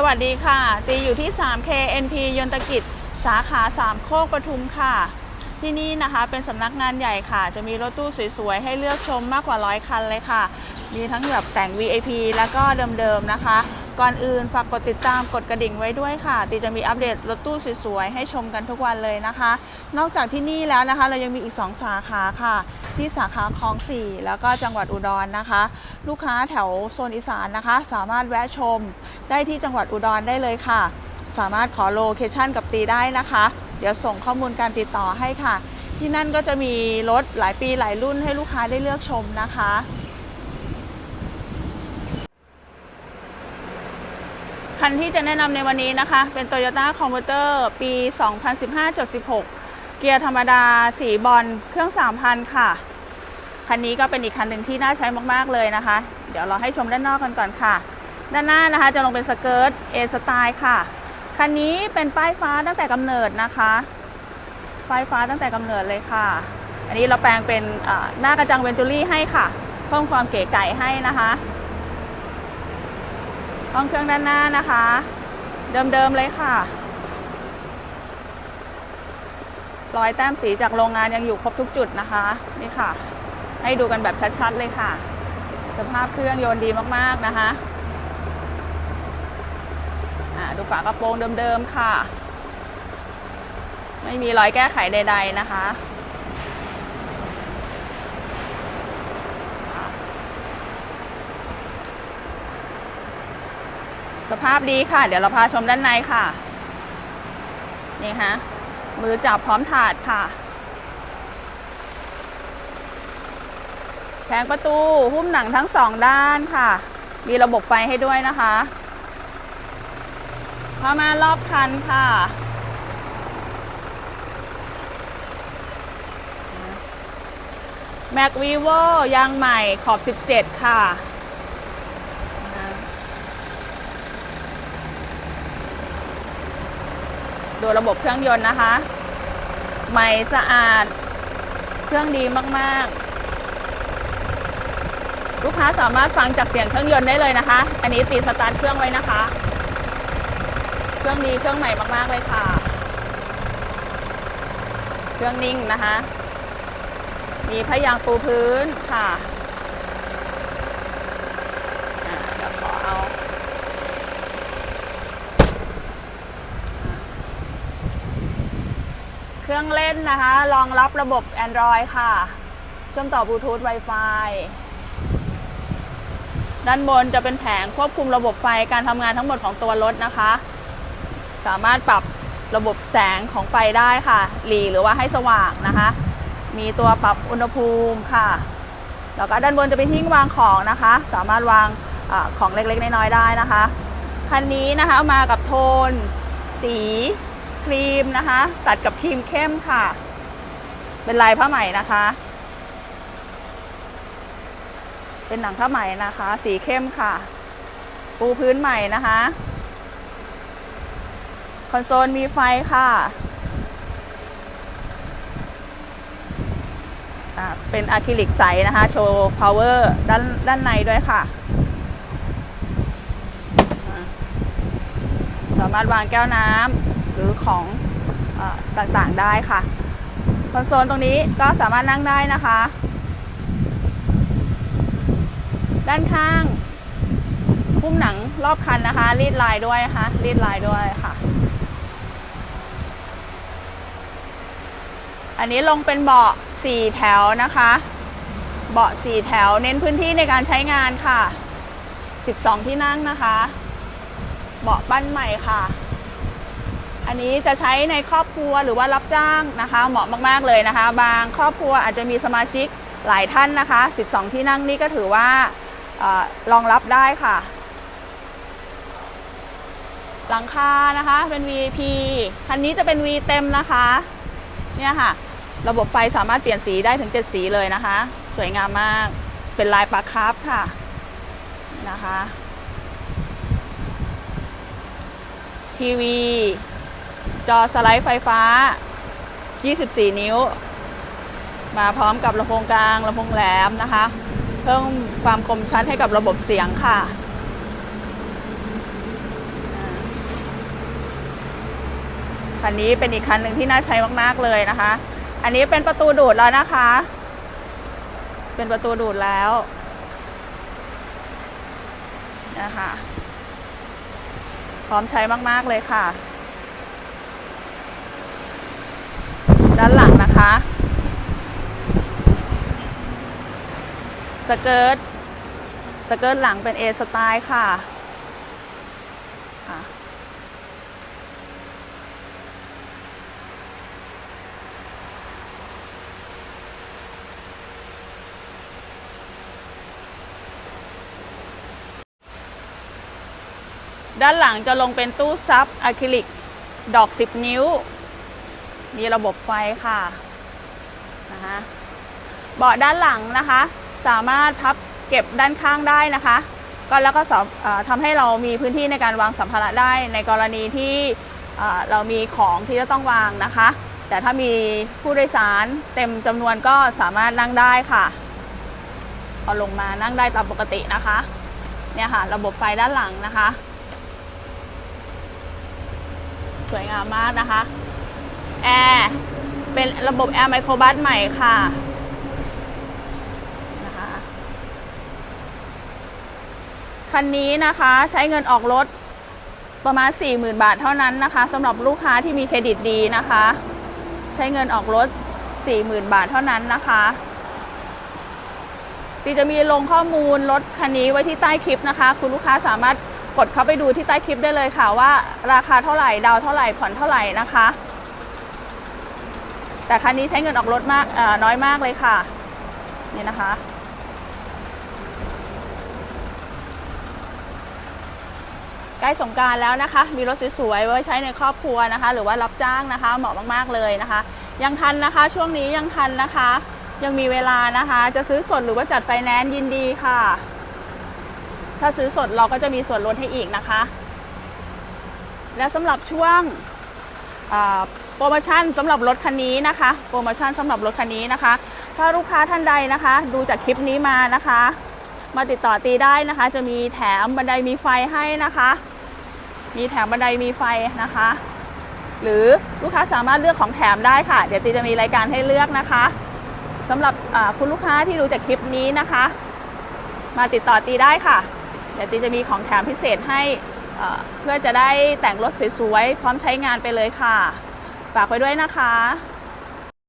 สวัสดีค่ะ ตีอยู่ที่ 3K NP ยนตกิจ สาขา3โคกปทุมค่ะ ที่นี่นะคะเป็นสำนักงานใหญ่ค่ะ จะมีรถตู้สวยๆ ให้เลือกชมมากกว่าร้อยคันเลยค่ะ มีทั้งแบบแต่ง VIP แล้วก็เดิมๆนะคะ ก่อนอื่นฝากกดติดตามกดกระดิ่งไว้ด้วยค่ะ ตีจะมีอัปเดตรถตู้สวยๆ ให้ชมกันทุกวันเลยนะคะ นอกจากที่นี่แล้วนะคะ เรายังมีอีก 2 สาขาค่ะ ที่สาขาคลอง4แล้วก็จังหวัดอุดรนะคะ ลูกค้าแถวโซนอีสานนะคะ สามารถแวะชมได้ที่จังหวัดอุดรได้เลยค่ะ สามารถขอโลเคชันกับตีได้นะคะ เดี๋ยวส่งข้อมูลการติดต่อให้ค่ะ ที่นั่นก็จะมีรถหลายปีหลายรุ่นให้ลูกค้าได้เลือกชมนะคะคันที่จะแนะนำในวันนี้นะคะ เป็น Toyota c o m p u t e r ปี 2015-16 เกียร์ธรรมดา สีบอล เครื่อง 3,000 ค่ะ คันนี้ก็เป็นอีกคันหนึ่งที่น่าใช้มากๆเลยนะคะ เดี๋ยวเราให้ชมด้านนอกกันก่อนค่ะ ด้านหน้านะคะจะลงเป็นสเกิร์ต A สไตล์ค่ะ คันนี้เป็นป้ายฟ้าตั้งแต่กำเนิดนะคะ ป้ายฟ้าตั้งแต่กำเนิดเลยค่ะ อันนี้เราแปลงเป็นหน้ากระจังเวนจูรี่ให้ค่ะ เพิ่มความเก๋ไก๋ให้นะคะห้องเครื่องด้านหน้านะคะ เดิมๆเลยค่ะรอยแต้มสีจากโรงงานยังอยู่ครบทุกจุดนะคะ นี่ค่ะ ให้ดูกันแบบชัดๆเลยค่ะ สภาพเครื่องยนต์ดีมากๆนะคะดูฝากระโปรงเดิมๆค่ะ ไม่มีรอยแก้ไขใด ๆนะคะ สภาพดีค่ะ เดี๋ยวเราพาชมด้านในค่ะ นี่ฮะมือจับพร้อมถาดค่ะ แผงประตูหุ้มหนังทั้งสองด้านค่ะ มีระบบไฟให้ด้วยนะคะพามารอบคันค่ะ แม็กวีโวยางใหม่ขอบ 17 ค่ะดูระบบเครื่องยนต์นะคะ ใหม่สะอาด เครื่องดีมาก ๆ ลูกค้าสามารถฟังจากเสียงเครื่องยนต์ได้เลยนะคะ อันนี้ตีสตาร์ทเครื่องไว้นะคะ เครื่องดีเครื่องใหม่มากๆเลยค่ะ เครื่องนิ่งนะคะ มีพยางค์ปูพื้นค่ะเดี๋ยวขอเอา เครื่องเล่นนะคะ รองรับระบบ Android ค่ะ เชื่อมต่อบลูทูธ Wi-Fi ด้านบนจะเป็นแผงควบคุมระบบไฟการทำงานทั้งหมดของตัวรถนะคะ สามารถปรับระบบแสงของไฟได้ค่ะ หลีหรือว่าให้สว่างนะคะ มีตัวปรับอุณหภูมิค่ะ แล้วก็ด้านบนจะเป็นที่วางของนะคะ สามารถวางอของเล็กๆ น้อยๆ ได้นะคะ คันนี้นะคะมากับโทน สีครีมนะคะ ตัดกับครีมเข้มค่ะ เป็นลายผ้าไหมนะคะ เป็นหนังผ้าไหมนะคะ สีเข้มค่ะ ปูพื้นใหม่นะคะ คอนโซลมีไฟค่ะเป็นอะคริลิกใสนะคะ โชว์ power ด้านด้านในด้วยค่ะ สามารถวางแก้วน้ำหรือของอต่างๆได้ค่ะ คอนโซลตรงนี้ก็สามารถนั่งได้นะคะ ด้านข้างหุ้มหนังรอบคันนะคะ รีดลายด้วยนะคะรีดลายด้วยค่ะ อันนี้ลงเป็นเบาะ4แถวนะคะ เบาะ4แถวเน้นพื้นที่ในการใช้งานค่ะ 12 ที่นั่งนะคะ เบาะปั้นใหม่ค่ะ อันนี้จะใช้ในครอบครัวหรือว่ารับจ้างนะคะ เหมาะมากๆเลยนะคะ บางครอบครัวอาจจะมีสมาชิกหลายท่านนะคะ 12 ที่นั่งนี่ก็ถือว่า รองรับได้ค่ะ หลังคานะคะเป็น VIP คันนี้จะเป็น V เต็มนะคะ เนี่ยค่ะ ระบบไฟสามารถเปลี่ยนสีได้ถึง 7 สีเลยนะคะ สวยงามมากเป็นลายปลาคาร์ฟค่ะนะคะทีวี จอสไลด์ไฟฟ้า 24 นิ้ว มาพร้อมกับลำโพงกลางลำโพงแหลมนะคะ พิ่มความคมชัดให้กับระบบเสียงค่ะอันนี้เป็นอีกคันหนึ่งที่น่าใช้มาก ๆ เลยนะคะ อันนี้เป็นประตูดูดแล้วนะคะ เป็นประตูดูดแล้วนะคะพร้อมใช้มาก ๆ เลยค่ะ ด้านหลังนะคะ สเกิร์ตสเกิร์ตหลังเป็น A สไตล์ค่ะด้านหลังจะลงเป็นตู้ซับอะคริลิก ดอก 10 นิ้ว มีระบบไฟค่ะนะคะเบาะด้านหลังนะคะ สามารถพับเก็บด้านข้างได้นะคะ ก็แล้วก็ทำให้เรามีพื้นที่ในการวางสัมภาระได้ในกรณีที่เรามีของที่จะต้องวางนะคะ แต่ถ้ามีผู้โดยสารเต็มจำนวนก็สามารถนั่งได้ค่ะพอลงมานั่งได้ตามปกตินะคะเนี่ยค่ะระบบไฟด้านหลังนะคะ สวยงามมากนะคะแอร์เป็นระบบแอร์ไมโครบัสใหม่ค่ะ คันนี้นะคะใช้เงินออกรถประมาณ 40,000 บาทเท่านั้นนะคะสำหรับลูกค้าที่มีเครดิตดีนะคะ ใช้เงินออกรถ 40,000 บาทเท่านั้นนะคะตีจะมีลงข้อมูลรถคันนี้ไว้ที่ใต้คลิปนะคะ คุณลูกค้าสามารถกดเข้าไปดูที่ใต้คลิปได้เลยค่ะว่าราคาเท่าไหร่ดาวเท่าไหร่ผ่อนเท่าไหร่นะคะ แต่คันนี้ใช้เงินออกรถมากน้อยมากเลยค่ะ นี่นะคะ ใกล้สงการแล้วนะคะ มีรถสวยๆไว้ใช้ในครอบครัวนะคะ หรือว่ารับจ้างนะคะ เหมาะมากๆเลยนะคะ ยังทันนะคะช่วงนี้ยังทันนะคะ ยังมีเวลานะคะ จะซื้อสดหรือว่าจัดไฟแนนซ์ยินดีค่ะ ถ้าซื้อสดเราก็จะมีส่วนลดให้อีกนะคะ และสำหรับช่วงโปรโมชั่นสำหรับรถคันนี้นะคะ โปรโมชั่นสำหรับรถคันนี้นะคะ ถ้าลูกค้าท่านใดนะคะ ดูจากคลิปนี้มานะคะ มาติดต่อตีได้นะคะ จะมีแถมบันไดมีไฟให้นะคะ มีแถมบันไดมีไฟนะคะ หรือลูกค้าสามารถเลือกของแถมได้ค่ะ เดี๋ยวตีจะมีรายการให้เลือกนะคะสำหรับคุณลูกค้าที่ดูจากคลิปนี้นะคะ มาติดต่อตีได้ค่ะ เดี๋ยวตีจะมีของแถมพิเศษให้เพื่อจะได้แต่งรถสวยๆพร้อมใช้งานไปเลยค่ะ ฝากไว้ด้วยนะคะ